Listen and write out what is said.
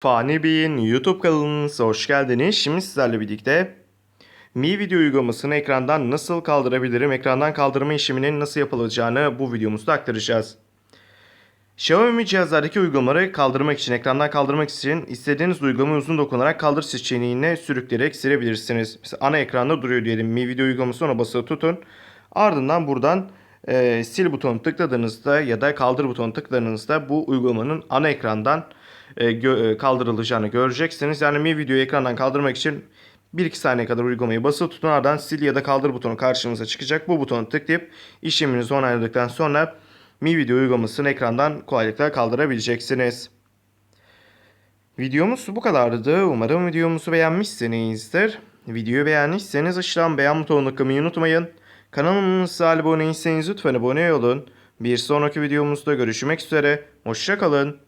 Fani Bey'in YouTube kanalınıza hoş geldiniz. Şimdi sizlerle birlikte Mi Video uygulamasını ekrandan nasıl kaldırabilirim, ekrandan kaldırma işleminin nasıl yapılacağını bu videomuzda aktaracağız. Xiaomi cihazlardaki uygulamaları kaldırmak için, ekrandan kaldırmak için istediğiniz uygulamayı uzun dokunarak kaldır seçeneğine sürükleyerek silebilirsiniz. Mesela ana ekranda duruyor diyelim. Mi Video uygulaması ona basılı tutun. Ardından buradan e, sil butonu tıkladığınızda ya da kaldır butonu tıkladığınızda bu uygulamanın ana ekrandan e, gö- e, kaldırılacağını göreceksiniz. Yani Mi Video'yu ekrandan kaldırmak için 1-2 saniye kadar uygulamayı basılı tutun. Ardından sil ya da kaldır butonu karşınıza çıkacak. Bu butonu tıklayıp işleminizi onayladıktan sonra Mi Video uygulamasını ekrandan kolaylıkla kaldırabileceksiniz. Videomuz bu kadardı. Umarım videomuzu beğenmişsinizdir. Videoyu beğendiyseniz aşağıdan beğen butonuna tıklamayı unutmayın. Kanalımıza abone değilseniz lütfen abone olun. Bir sonraki videomuzda görüşmek üzere. Hoşçakalın.